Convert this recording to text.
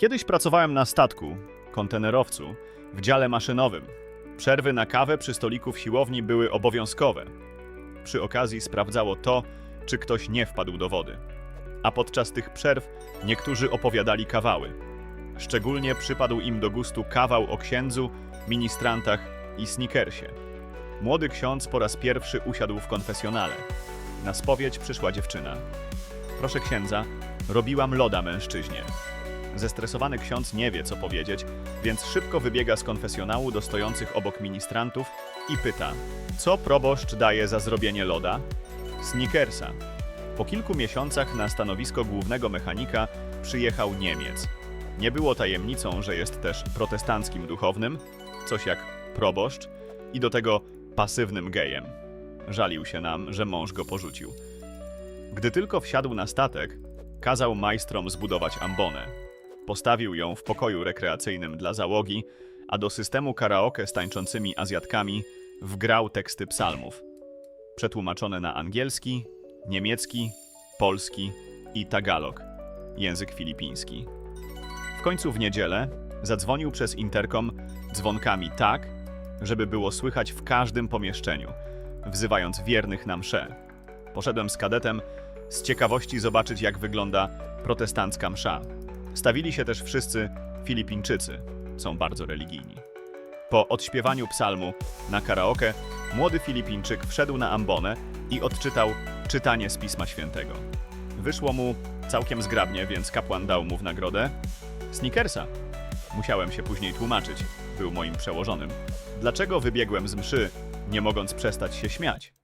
Kiedyś pracowałem na statku, kontenerowcu, w dziale maszynowym. Przerwy na kawę przy stoliku w siłowni były obowiązkowe. Przy okazji sprawdzało to, czy ktoś nie wpadł do wody. A podczas tych przerw niektórzy opowiadali kawały. Szczególnie przypadł im do gustu kawał o księdzu, ministrantach i sneakersie. Młody ksiądz po raz pierwszy usiadł w konfesjonale. Na spowiedź przyszła dziewczyna. Proszę księdza, robiłam loda mężczyźnie. Zestresowany ksiądz nie wie, co powiedzieć, więc szybko wybiega z konfesjonału do stojących obok ministrantów i pyta: Co proboszcz daje za zrobienie loda? Snickersa. Po kilku miesiącach na stanowisko głównego mechanika przyjechał Niemiec. Nie było tajemnicą, że jest też protestanckim duchownym, coś jak proboszcz, i do tego pasywnym gejem. Żalił się nam, że mąż go porzucił. Gdy tylko wsiadł na statek, kazał majstrom zbudować ambonę. Postawił ją w pokoju rekreacyjnym dla załogi, a do systemu karaoke z tańczącymi Azjatkami wgrał teksty psalmów, przetłumaczone na angielski, niemiecki, polski i tagalog, język filipiński. W końcu w niedzielę zadzwonił przez interkom dzwonkami tak, żeby było słychać w każdym pomieszczeniu, wzywając wiernych na mszę. Poszedłem z kadetem z ciekawości zobaczyć, jak wygląda protestancka msza. Stawili się też wszyscy Filipińczycy, są bardzo religijni. Po odśpiewaniu psalmu na karaoke, młody Filipińczyk wszedł na ambonę i odczytał czytanie z Pisma Świętego. Wyszło mu całkiem zgrabnie, więc kapłan dał mu w nagrodę Snickersa. Musiałem się później tłumaczyć, był moim przełożonym. Dlaczego wybiegłem z mszy, nie mogąc przestać się śmiać?